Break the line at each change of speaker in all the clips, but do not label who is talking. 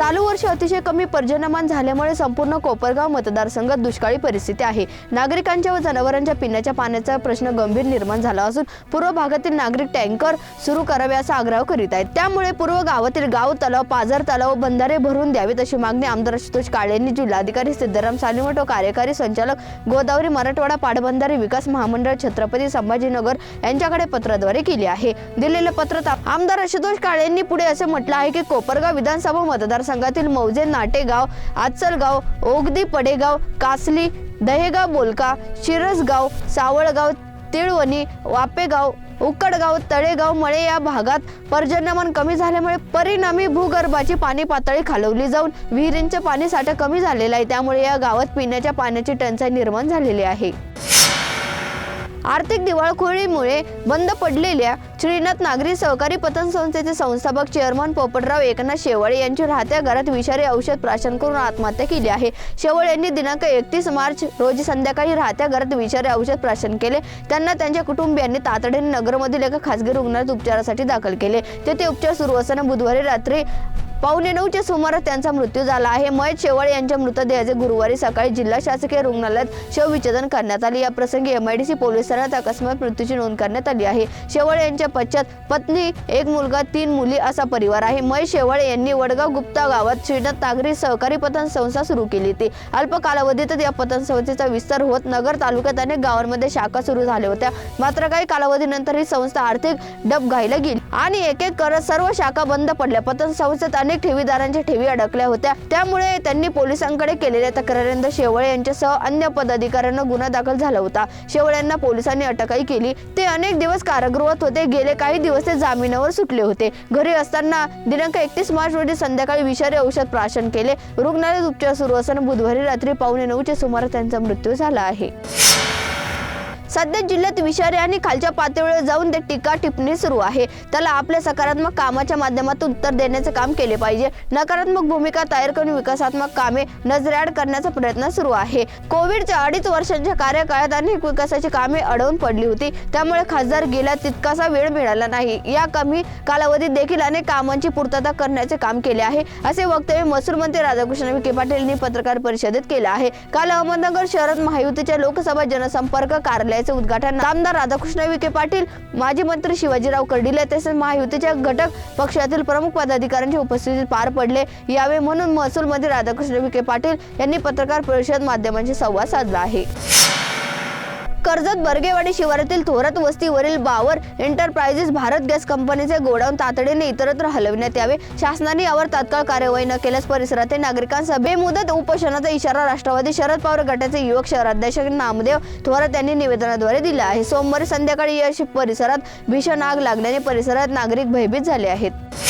चालू वर्ष अतिशय कमी पर्जन्यमान झाल्यामुळे संपूर्ण कोपरगाव मतदारसंघात दुष्काळी परिस्थिती आहे. नागरिकांच्या व जनावरांच्या पिण्याच्या पाण्याचा प्रश्न गंभीर निर्माण झाला असून पूर्व भागातील नागरिक टँकर सुरू करावे असा आग्रह करीत आहेत. त्यामुळे पूर्व गावातील गाव तलाव पाझर तलाव बंधारे भरून द्यावेत अशी मागणी आमदार आशुतोष काळे यांनी जिल्हाधिकारी सिद्धराम सालिमठ व कार्यकारी संचालक गोदावरी मराठवाडा पाटबंधारे विकास महामंडळ छत्रपती संभाजीनगर यांच्याकडे पत्राद्वारे केली आहे. दिलेलं पत्र आमदार आशुतोष काळे यांनी पुढे असे म्हटलं आहे की कोपरगाव विधानसभा मतदारसंघातील मौजे नाटेगाव आचलगाव ओगदी पडेगाव कासली दहेगाव बोलका शिरसगाव सावळगाव तिळवणी वापेगाव उकडगाव तळेगाव मळे या भागात पर्जन्यमान कमी झाल्यामुळे परिणामी भूगर्भाची पाणी पातळी खालवली जाऊन विहिरींचे पाणी साठा कमी झालेला आहे. त्यामुळे या गावात पिण्याच्या पाण्याची टंचाई निर्माण झालेली आहे. आर्थिक दिवाळखोरीमुळे बंद पडलेल्या श्रीनाथ नागरी सहकारी पतन संस्थेचे संस्थापक चेअरमन पोपटराव एकनाथ शेवाळे यांची राहत्या घरात विषारी औषध प्राशन करून आत्महत्या केली आहे. शेवाळे यांनी दिनांक एकतीस मार्च रोजी संध्याकाळी राहत्या घरात विषारी औषध प्राशन केले. त्यांना त्यांच्या कुटुंबियांनी तातडीने नगरमधील एका खासगी रुग्णालयात उपचारासाठी दाखल केले. तेथे उपचार सुरू असताना बुधवारी रात्री पावणे नऊच्या सुमारास त्यांचा मृत्यू झाला आहे. महेश शेवाळे यांच्या मृतदेहाचे गुरुवारी सकाळी जिल्हा शासकीय रुग्णालयात शवविच्छेदन करण्यात आले. या प्रसंगी एमआयडीसी सी पोलिसांना अकस्मात मृत्यूची नोंद करण्यात आली आहे. शेवाळे यांच्या पश्चात पत्नी एक मुलगा तीन मुली असा परिवार आहे. महेश शेवाळे यांनी वडगाव गुप्ता गावात श्रीनाथ नागरी सहकारी पतन संस्था सुरू केली होती. अल्प कालावधीतच या पतन संस्थेचा विस्तार होत नगर तालुक्यात अनेक गावांमध्ये शाखा सुरू झाल्या होत्या. मात्र काही कालावधीनंतर ही संस्था आर्थिक डबघाईला गेली आणि एक एक करत सर्व शाखा बंद पडल्या. पतन संस्थेत अनेक ठेवीदारांच्या ठेवी अडकल्या होत्या. त्यामुळे त्यांनी पोलिसांकडे केलेल्या तक्रारीनंतर शेवळे यांच्यासह अन्य पदाधिकाऱ्यांना गुन्हा दाखल झाला होता. शेवळ्यांना पोलिसांनी अटकही केली. ते अनेक दिवस कारागृहात होते. गेले काही दिवस ते जामिनावर सुटले होते. घरी असताना दिनांक एकतीस मार्च रोजी संध्याकाळी विषारी औषध प्राशन केले. रुग्णालयात उपचार सुरू असताना बुधवारी रात्री पावणे नऊच्या सुमारास त्यांचा मृत्यू झाला आहे. सध्या जिल्ह्यात विषारी आणि खालच्या पातळीवर जाऊन ते टीका टिप्पणी सुरू आहे. त्याला आपल्या सकारात्मक कामाच्या माध्यमातून उत्तर देण्याचे काम केले पाहिजे. नकारात्मक भूमिका तयार करून विकासात्मक कामे नजरेआड करण्याचा प्रयत्न सुरू आहे. कोविडच्या अडीच वर्षांच्या कार्यकाळात अनेक विकासाची कामे अडवून पडली होती. त्यामुळे खासदार गेला तितकासा वेळ मिळाला नाही. या कमी कालावधीत देखील अनेक कामांची पूर्तता करण्याचे काम केले आहे असे वक्तव्य महसूल मंत्री राधाकृष्ण विखे पाटील यांनी पत्रकार परिषदेत केले आहे. काल अहमदनगर शहरात महायुतीच्या लोकसभा जनसंपर्क कार्यालय कार्यालयाचे उद्घाटन आमदार राधाकृष्ण विखे पाटील माजी मंत्री शिवाजीराव कर्डिले तसेच महायुतीच्या घटक पक्षातील प्रमुख पदाधिकाऱ्यांच्या उपस्थितीत पार पडले. यावे म्हणून महसूल मंत्री राधाकृष्ण विखे पाटील यांनी पत्रकार परिषद माध्यमांशी संवाद साधला आहे. कर्जत बर्गेवाडी शिवारातील थोरात वस्तीवरील बावर एंटरप्राइजेस भारत गॅस कंपनीचे गोडाऊन तातडीने इतरत्र हलविण्यात यावे. शासनाने यावर तात्काळ कार्यवाही न केल्यास परिसरातील नागरिकांसह बेमुदत उपोषणाचा इशारा राष्ट्रवादी शरद पवार गटाचे युवक शहराध्यक्ष नामदेव थोरात यांनी निवेदनाद्वारे दिला आहे. सोमवारी संध्याकाळी या परिसरात भीषण आग लागल्याने परिसरात नागरिक भयभीत झाले आहेत.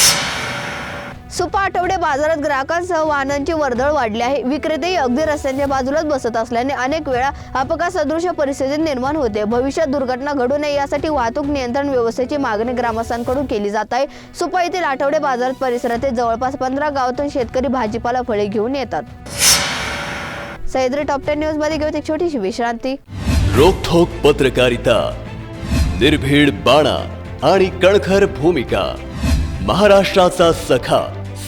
आठवडे बाजारात ग्राहकांसह वाहनांची वर्दळ वाढली आहे. विक्रेतेही अगदी रस्त्यांच्या बाजूलाच बसत असल्याने अनेक वेळा अपघात सदृश परिस्थिती निर्माण होते. भविष्यात दुर्घटना घडू नये यासाठी वाहतूक नियंत्रण व्यवस्थेची मागणी ग्रामस्थांकडून केली जात आहे. सुपा येथील आठवडे बाजारात परिसरातील जवळपास पंधरा गावातून शेतकरी भाजीपाला फळे घेऊन येतात. सह्याद्री टॉप टेन न्यूजमध्ये घेऊन एक छोटीशी विश्रांती.
रोखोक पत्रकारिता निर्भीड बाणा आणि कणखर भूमिका महाराष्ट्राचा सखा.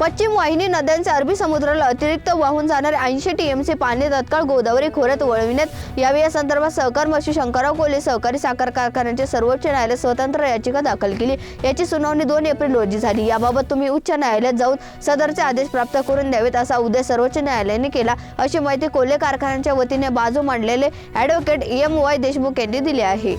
पश्चिम वाहिनी नद्यांचे अरबी समुद्राला अतिरिक्त वाहून जाणारे ऐंशी टीएमसी पाणी तत्काळ गोदावरी खोऱ्यात वळविण्यात यावे. या संदर्भात सहकार मंत्री शंकरराव कोले सहकारी साखर कारखान्याचे सर्वोच्च न्यायालय स्वतंत्र याचिका दाखल केली. याची सुनावणी दोन एप्रिल रोजी झाली. याबाबत तुम्ही उच्च न्यायालयात जाऊन सदरचे आदेश प्राप्त करून द्यावेत असा उदय सर्वोच्च न्यायालयाने केला. अशी माहिती कोल्हे कारखान्याच्या वतीने बाजू मांडलेले ॲडव्होकेट एम वाय देशमुख यांनी दिली आहे.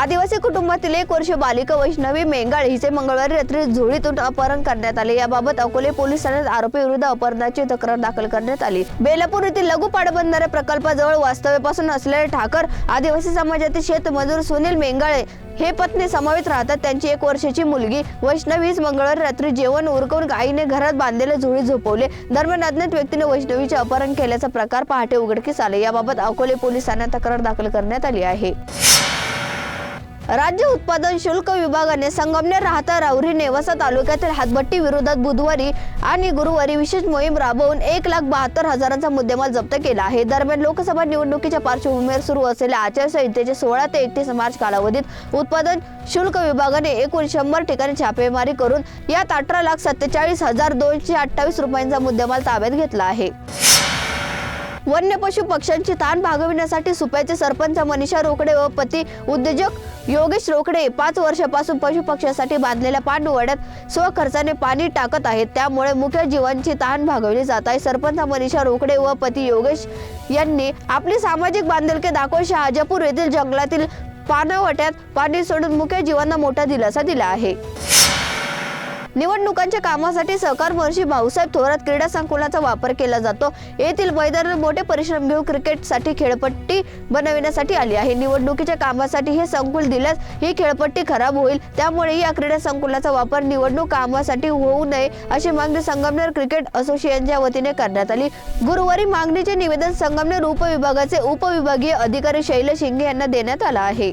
आदिवासी कुटुंबातील एक वर्ष बालिका वैष्णवी मेंगाळ हिचे मंगळवारी रात्री झोळीतून अपहरण करण्यात आले. याबाबत अकोले पोलीस ठाण्यात आरोपी विरुद्ध अपहरणाची तक्रार दाखल करण्यात आली. बेलापूर येथील लघु पाटबंधारे प्रकल्पाजवळ वास्तव्यापासून असलेले ठाकर आदिवासी समाजातील शेतमजूर सुनील मेंगाळे हे पत्नी समावेत राहतात. त्यांची एक वर्षाची मुलगी वैष्णवीच मंगळवारी रात्री जेवण उरकवून गायीने घरात बांधलेले झोळी झोपवले. दरम्यान अज्ञात व्यक्तीने वैष्णवीचे अपहरण केल्याचा प्रकार पहाटे उघडकीस आले. याबाबत अकोले पोलीस ठाण्यात तक्रार दाखल करण्यात आली आहे. राज्य उत्पादन शुल्क विभागाने संगमनेर राहता राहुरीने नेवासा तालुक्यातील हातभट्टी विरोधात बुधवारी आणि गुरुवारी विशेष मोहीम राबवून एक लाख बहात्तर हजारांचा मुद्देमाल जप्त केला. आहे दरम्यान लोकसभा निवडणुकीच्या पार्श्वभूमीवर सुरू असलेल्या आचारसंहितेचे सोळा ते एकतीस मार्च कालावधीत उत्पादन शुल्क विभागाने एकूण शंभर ठिकाणी छापेमारी करून यात अठरा लाख सत्तेचाळीस हजार दोनशे अठ्ठावीस रुपयांचा मुद्देमाल ताब्यात घेतला आहे. वन्य पशु पक्ष्यांची ताण भागविण्यासाठी सुप्याचे सरपंच मनीषा रोकडे व पती उद्योजक योगेश रोकडे पाच वर्षापासून पशुपक्ष्यासाठी बांधलेल्या पाणवड्यात स्वखर्चाने पाणी टाकत आहेत. त्यामुळे मुख्य जीवांची ताण भागवली जात आहे. सरपंच मनीषा रोकडे व पती योगेश यांनी आपली सामाजिक बांधिलकी दाखवून शहाजापूर येथील जंगलातील पाणवट्यात पाणी सोडून मुख्य जीवांना मोठा दिलासा दिला आहे. निवडणुकांच्या कामासाठी सहकार महर्षी भाऊसाहेब थोरात क्रीडा संकुलाचा वापर केला जातो. येथील मैदान मोठे परिश्रम घेऊन क्रिकेटसाठी खेळपट्टी बनविण्यासाठी आली आहे. निवडणुकीच्या कामासाठी हे संकुल दिल्यास ही खेळपट्टी खराब होईल. त्यामुळे या क्रीडा संकुलाचा वापर निवडणूक कामासाठी होऊ नये अशी मागणी संगमनेर क्रिकेट असोसिएशनच्या वतीने करण्यात आली. गुरुवारी मागणीचे निवेदन संगमनेर उपविभागाचे उपविभागीय अधिकारी शैल शिंगे यांना देण्यात आला आहे.